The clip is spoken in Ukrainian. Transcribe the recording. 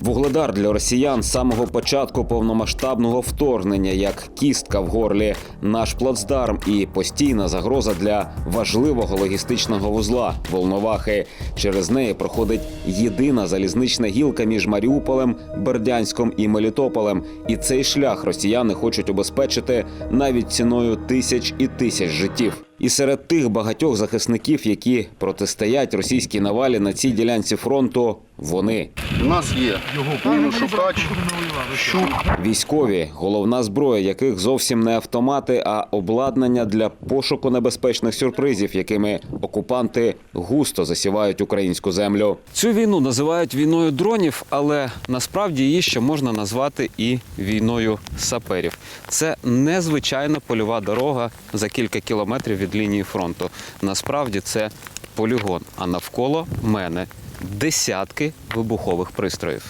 Вугледар для росіян самого початку повномасштабного вторгнення, як кістка в горлі, наш плацдарм і постійна загроза для важливого логістичного вузла Волновахи. Через неї проходить єдина залізнична гілка між Маріуполем, Бердянськом і Мелітополем. І цей шлях росіяни хочуть обезпечити навіть ціною тисяч і тисяч життів. І серед тих багатьох захисників, які протистоять російській навалі на цій ділянці фронту, вони У нас є шукач, щук, військові, головна зброя яких зовсім не автомати, а обладнання для пошуку небезпечних сюрпризів, якими окупанти густо засівають українську землю. Цю війну називають війною дронів, але насправді її ще можна назвати і війною саперів. Це незвичайна польова дорога за кілька кілометрів від лінії фронту. Насправді це полігон. А навколо мене десятки вибухових пристроїв.